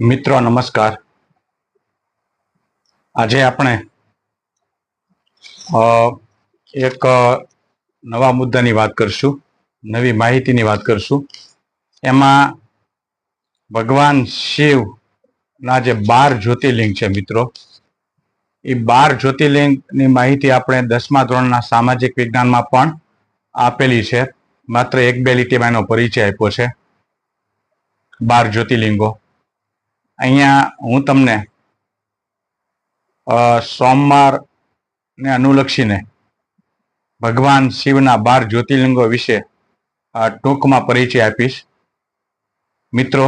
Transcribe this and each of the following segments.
મિત્રો, નમસ્કાર. આજે આપણે એક નવા મુદ્દાની વાત કરશું, નવી માહિતીની વાત કરશું. એમાં ભગવાન શિવના જે બાર જ્યોતિર્લિંગ છે મિત્રો, એ બાર જ્યોતિર્લિંગની માહિતી આપણે દસમા ધોરણના સામાજિક વિજ્ઞાનમાં પણ આપેલી છે. માત્ર એક બે લીટીમાં એનો પરિચય આપ્યો છે. બાર જ્યોતિર્લિંગો. અહીંયા હું તમને સોમવારને અનુલક્ષીને ભગવાન શિવના બાર જ્યોતિર્લિંગો વિશે ટૂંકમાં પરિચય આપીશ. મિત્રો,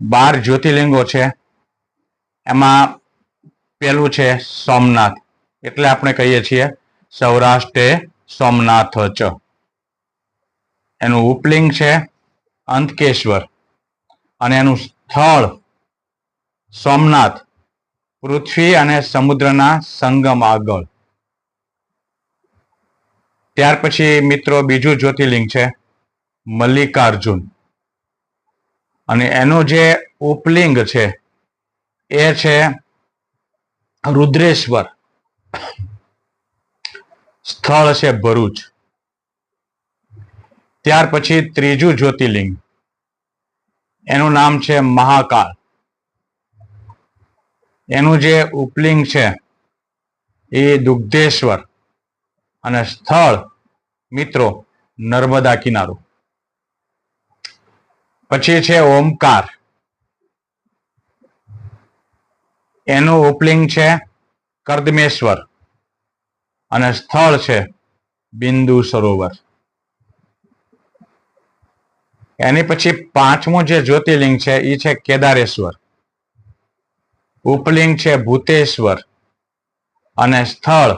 બાર જ્યોતિર્લિંગો છે, એમાં પેલું છે સોમનાથ, એટલે આપણે કહીએ છીએ સૌરાષ્ટ્રે સોમનાથ ચ. એનું ઉપલિંગ છે અંતકેશ્વર, અને એનું સ્થળ, સોમનાથ, પૃથ્વી અને સમુદ્રના સંગમ આગળ. ત્યાર પછી મિત્રો બીજું જ્યોતિર્લિંગ છે, મલ્લિકાર્જુન. અને એનું જે ઉપલિંગ છે, એ છે રુદ્રેશ્વર. સ્થળ છે ભરૂચ. ત્યાર પછી ત્રીજું જ્યોતિર્લિંગ. એનું નામ છે મહાકાળ એનું જે ઉપલિંગ છે એ દુગ્ધેશ્વર અને સ્થળ મિત્રો નર્મદા કિનારો. પછી છે ઓમકાર. એનું ઉપલિંગ છે કર્દમેશ્વર અને સ્થળ છે બિંદુ સરોવર. એની પછી પાંચમું જે જ્યોતિર્લિંગ છે એ છે કેદારેશ્વર. ઉપલિંગ છે ભૂતેશ્વર અને સ્થળ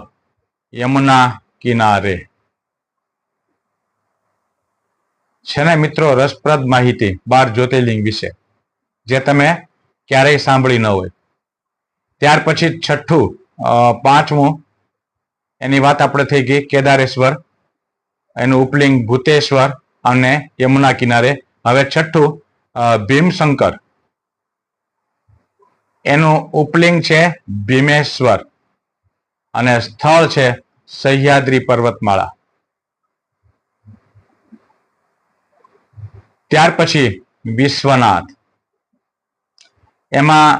યમુના કિનારે. છે ને મિત્રો રસપ્રદ માહિતી બાર જ્યોતિર્લિંગ વિશે, જે તમે ક્યારેય સાંભળી ન હોય. ત્યાર પછી છઠ્ઠું પાંચમું, એની વાત આપણે થઈ ગઈ કેદારેશ્વર, એનું ઉપલિંગ ભૂતેશ્વર અને યમુના કિનારે. હવે છઠ્ઠું ભીમશંકર. એનું ઉપલિંગ છે ભીમેશ્વર અને સ્થળ છે સહ્યાદ્રી પર્વતમાળા. ત્યાર પછી વિશ્વનાથ. એમાં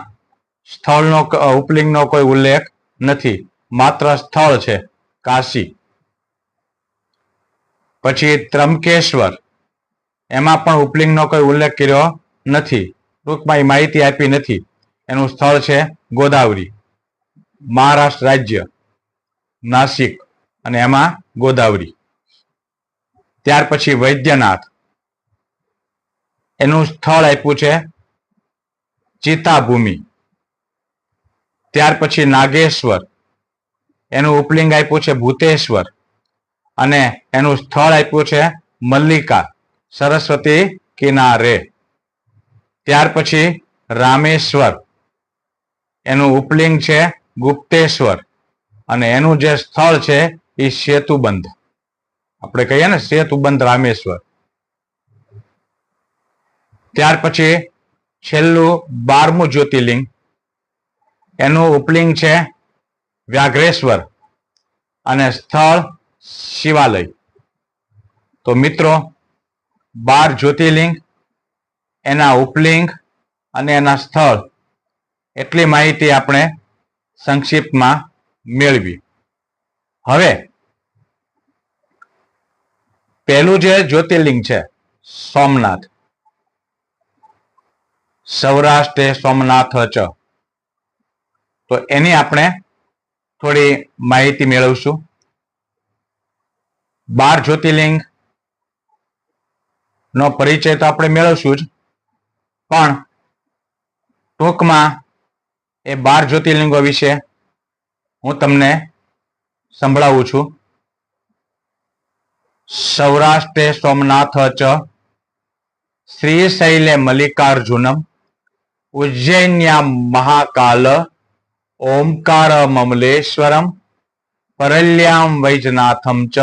સ્થળનો ઉપલિંગનો કોઈ ઉલ્લેખ નથી. માત્ર સ્થળ છે કાશી. પછી ત્રંબકેશ્વર એમાં પણ ઉપલિંગનો કોઈ ઉલ્લેખ કર્યો નથી. ટૂંકમાં એ માહિતી આપી નથી. એનું સ્થળ છે ગોદાવરી, મહારાષ્ટ્ર રાજ્ય, નાસિક અને એમાં ગોદાવરી. ત્યાર પછી વૈદ્યનાથ. એનું સ્થળ આપ્યું છે ચિતાભૂમિ. ત્યાર પછી નાગેશ્વર. એનું ઉપલિંગ આપ્યું છે ભૂતેશ્વર. અને એનું સ્થળ આપ્યું છે મલ્લિકા, સરસ્વતી કિનારે. ત્યાર પછી રામેશ્વર. એનું ઉપલિંગ છે ગુપ્તેશ્વર અને એનું જે સ્થળ છે એ સેતુબંધ. આપણે કહીએ ને સેતુબંધ રામેશ્વર. ત્યાર પછી છેલ્લું બારમું જ્યોતિર્લિંગ. એનું ઉપલિંગ છે વ્યાઘ્રેશ્વર અને સ્થળ શિવાલય. તો મિત્રો, બાર જ્યોતિર્લિંગ, એના ઉપલિંગ અને એના સ્થળ એટલી માહિતી આપણે સંક્ષિપ્તમાં મેળવી. હવે, પહેલું જે જ્યોતિર્લિંગ છે, સોમનાથ. સૌરાષ્ટ્રે સોમનાથ ચ. તો એની આપણે થોડી માહિતી મેળવશું. બાર જ્યોતિર્લિંગ નો પરિચય તો આપણે મેળવશું જ. પણ ટૂંકમાં એ બાર જ્યોતિર્લિંગો વિશે હું તમને સંભળાવું છું. સૌરાષ્ટ્રે સોમનાથ ચ, શ્રીશૈલે મલ્લિકાર્જુનમ, ઉજ્જૈન્યા મહાકાલ, ઓમકાર મમલેશ્વરમ, પરલ્યામ વૈજનાથમ ચ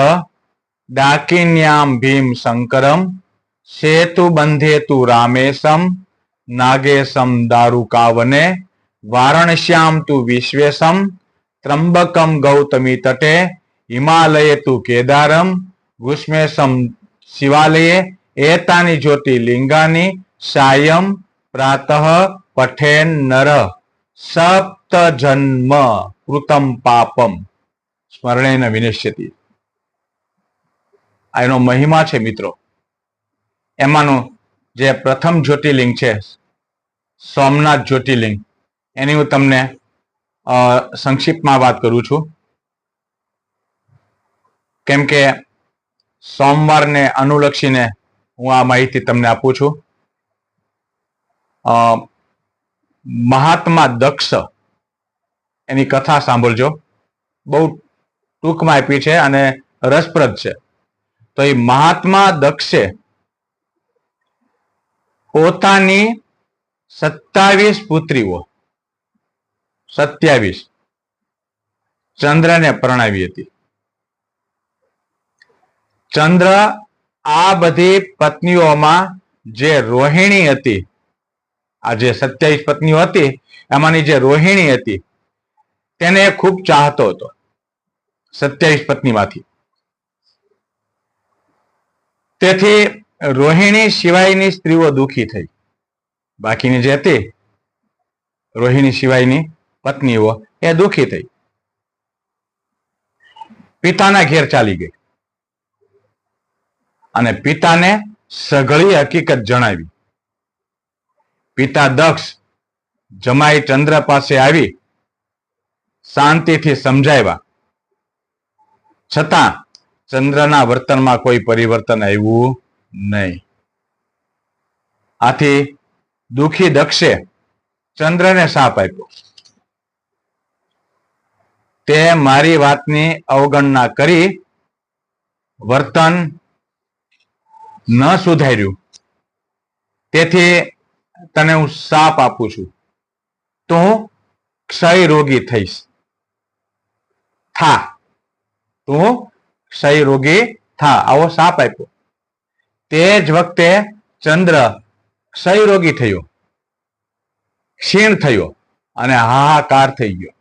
ડાકિન્યામ ભીમ શંકરમ સેતુ બંધેતુ રામેશમ નાગેશમ દારુકાવને વારણશ્યામ તુ વિશ્વેશમ ત્રંબકમ ગૌતમી તટે હિમાલયે તુ કેદારમ ગુષ્મેશમ શિવાલયે એતાની જ્યોતિર્લિંગાની સાયમ પ્રાતઃ પઠેન નર સપ્ત જન્મ કૃતમ પાપમ સ્મરણેન વિનશ્યતિ આ એનો મહિમા છે મિત્રો. એમાંનું જે પ્રથમ જ્યોતિર્લિંગ છે, સોમનાથ જ્યોતિર્લિંગ. એની હું તમને સંક્ષિપ્તમાં વાત કરું છું. કેમ કે સોમવારને અનુલક્ષીને હું આ માહિતી તમને આપું છું. મહાત્મા દક્ષ, એની કથા સાંભળજો. બહુ ટૂંકમાં આપી છે અને રસપ્રદ છે. તો એ મહાત્મા દક્ષે પોતાની સત્તાવીસ પુત્રીઓ, સત્યાવીસ ચંદ્રને પરણાવી હતી. ચંદ્ર આ બધી પત્નીઓમાં જે રોહિણી હતી, આ જે સત્યાવીસ પત્નીઓ હતી, એમાંની જે રોહિણી હતી, તેને ખૂબ ચાહતો હતો, સત્યાવીસ પત્નીમાંથી. તેથી રોહિણી સિવાયની સ્ત્રીઓ દુઃખી થઈ. બાકીની જે હતી, રોહિણી સિવાયની પત્નીઓ, એ દુઃખી થઈ. પિતાના ઘેર ચાલી ગઈ. અને પિતાને સઘળી હકીકત જણાવી. પિતા દક્ષ જમાઈ ચંદ્ર પાસે આવી, શાંતિથી સમજાવ્યા. છતાં ચંદ્રના વર્તનમાં કોઈ પરિવર્તન આવ્યું નહીં. આથી દુખી દક્ષે ચંદ્રને સાપ આપ્યો. તે મારી વાતની અવગણના કરી વર્તન ન સુધાર્યું. તેથી તને હું સાપ આપું છું. તો હું ક્ષય રોગી થઈશ. થા. તું ક્ષય રોગી થા. આવો સાપ આપ્યો. તે જ વખતે ચંદ્ર ક્ષય રોગી થયો. ક્ષીણ થયો અને હાહાકાર થઈ ગયો.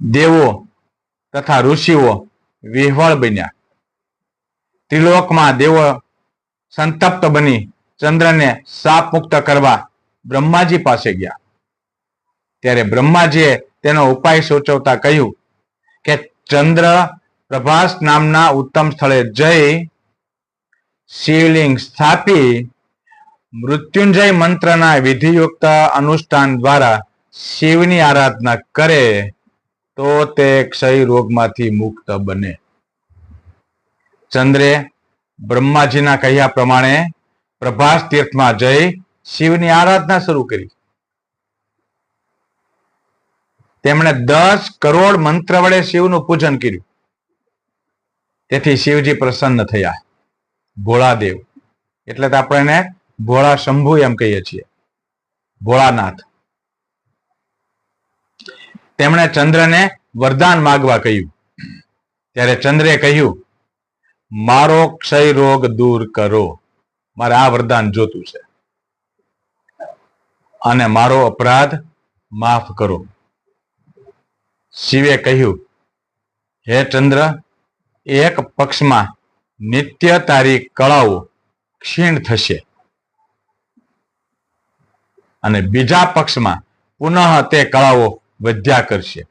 દેવો તથા ઋષિઓ વિહવળ બન્યા. ત્રિલોકમાં દેવો સંતપ્ત બની ચંદ્રને સાપ મુક્ત કરવા બ્રહ્માજી પાસે ગયા. ત્યારે બ્રહ્માજીએ તેનો ઉપાય સૂચવતા કહ્યું કે ચંદ્ર પ્રભાસ નામના ઉત્તમ સ્થળે જઈ શિવલિંગ સ્થાપી મૃત્યુંજય મંત્રના વિધિયુક્ત અનુષ્ઠાન દ્વારા શિવની આરાધના કરે, તો તે ક્ષય રોગમાંથી મુક્ત બને. ચંદ્રે બ્રહ્માજીના કહ્યા પ્રમાણે પ્રભાસ તીર્થમાં જઈ શિવની આરાધના શરૂ કરી. તેમણે દસ કરોડ મંત્ર વડે શિવનું પૂજન કર્યું. તેથી શિવજી પ્રસન્ન થયા. ભોળાદેવ. એટલે તો આપણે એને ભોળા શંભુ એમ કહીએ છીએ. ભોળાનાથ. તેમણે ચંદ્રને વરદાન માગવા કહ્યું. ત્યારે ચંદ્રે કહ્યું, મારો ક્ષય રોગ દૂર કરો. મારે આ વરદાન જોતું છે. અને મારો અપરાધ માફ કરો. શિવે કહ્યું, હે ચંદ્ર, એક પક્ષમાં નિત્ય તારી કળાઓ ક્ષીણ થશે અને બીજા પક્ષમાં પુનઃ તે કળાઓ વધ્યા કરશે.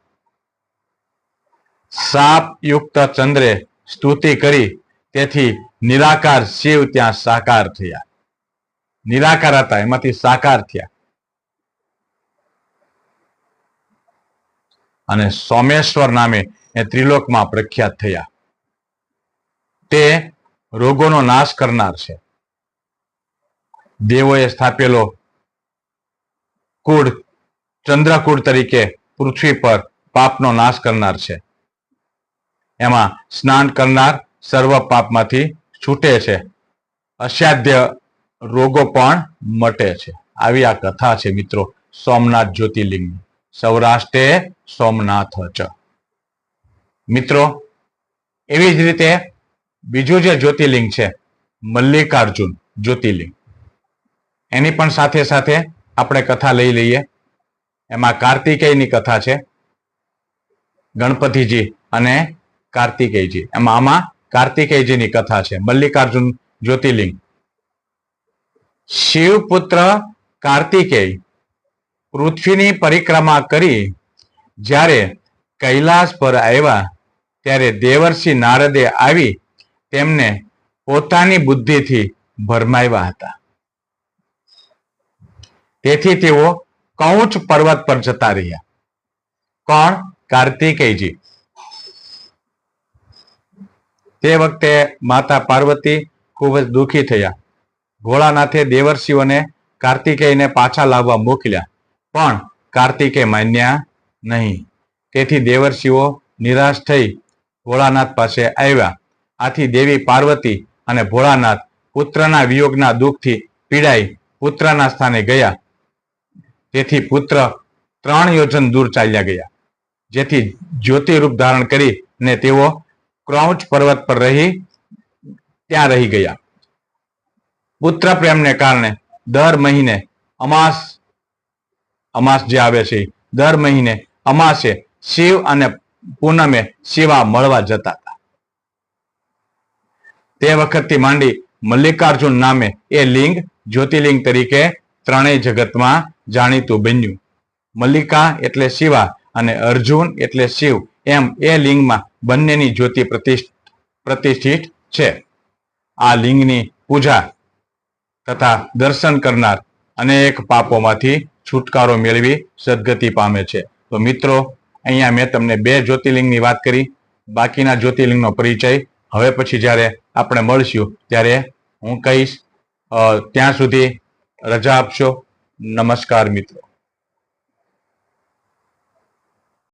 સાપ યુક્ત ચંદ્રે સ્તુતિ કરી, તેથી નિરાકાર શિવ ત્યાં સાકાર થયા. નિરાકાર હતા, એમાંથી સાકાર થયા. અને સોમેશ્વર નામે એ ત્રિલોકમાં પ્રખ્યાત થયા. તે રોગોનો નાશ કરનાર છે. દેવોએ સ્થાપેલો કુળ, ચંદ્રકુળ તરીકે પૃથ્વી પર પાપનો નાશ કરનાર છે. એમાં સ્નાન કરનાર સર્વ પાપમાંથી છૂટે છે. અસાધ્ય રોગો પણ મટે છે. આવી આ કથા છે મિત્રો સોમનાથ જ્યોતિર્લિંગ સૌરાષ્ટ્રે સોમનાથ ચ. મિત્રો, એવી જ રીતે બીજું જે જ્યોતિર્લિંગ છે, મલ્લિકાર્જુન જ્યોતિર્લિંગ. એની પણ સાથે સાથે આપણે કથા લઈ લઈએ. એમાં કાર્તિકેયની કથા છે, ગણપતિજી અને કાર્તિકેયજી. એમાં આમાં કાર્તિકેયજીની કથા છે, મલ્લિકાર્જુન જ્યોતિર્લિંગ. શિવપુત્ર કાર્તિકેય પૃથ્વીની પરિક્રમા કરી જ્યારે કૈલાસ પર આવ્યા, ત્યારે દેવર્ષિ નારદે આવી તેમને પોતાની બુદ્ધિથી ભરમાવ્યા હતા. તેથી તેઓ કૌચ પર્વત પર જતા રહ્યા. કોણ? કાર્તિકેયજી. તે વખતે માતા પાર્વતી ખૂબ જ દુઃખી થયા. ભોળાનાથે દેવર્ષિઓને કાર્તિકેયને પાછા લાવવા મોકલ્યા. પણ કાર્તિકે માન્યા નહીં. તેથી દેવર્ષિઓ નિરાશ થઈ ભોળાનાથ પાસે આવ્યા. આથી દેવી પાર્વતી અને ભોળાનાથ પુત્રના વિયોગના દુઃખથી પીડાઈ પુત્રના સ્થાને ગયા. તેથી પુત્ર ત્રણ યોજન દૂર ચાલ્યા ગયા. જેથી જ્યોતિરૂપ ધારણ કરી ને તેઓ ક્રૌચ પર્વત પર રહી ત્યાં રહી ગયા. પુત્ર પ્રેમને કારણે દર મહિને અમાસ અમાસ જે આવે છે, દર મહિને અમાસે શિવ અને પૂનમે શિવા મળવા જતા હતા. તે વખતથી માંડી મલ્લિકાર્જુન નામે એ લિંગ જ્યોતિર્લિંગ તરીકે ત્રણેય જગતમાં જાણીતું બન્યું. મલ્લિકા એટલે શિવા અને અર્જુન એટલે શિવ એમ એ લિંગમાં બંનેની જ્યોતિ પ્રતિષ્ઠ, પ્રતિષ્ઠિત છે. આ લિંગની પૂજા તથા દર્શન કરનાર અનેક પાપોમાંથી છુટકારો મેળવી સદગતિ પામે છે. તો મિત્રો, અહીંયા મેં તમને બે જ્યોતિર્લિંગની વાત કરી. બાકીના જ્યોતિર્લિંગનો પરિચય. હવે પછી જ્યારે આપણે મળશું, ત્યારે હું કહીશ ત્યાં સુધી રજા આપશો. નમસ્કાર મિત્રો.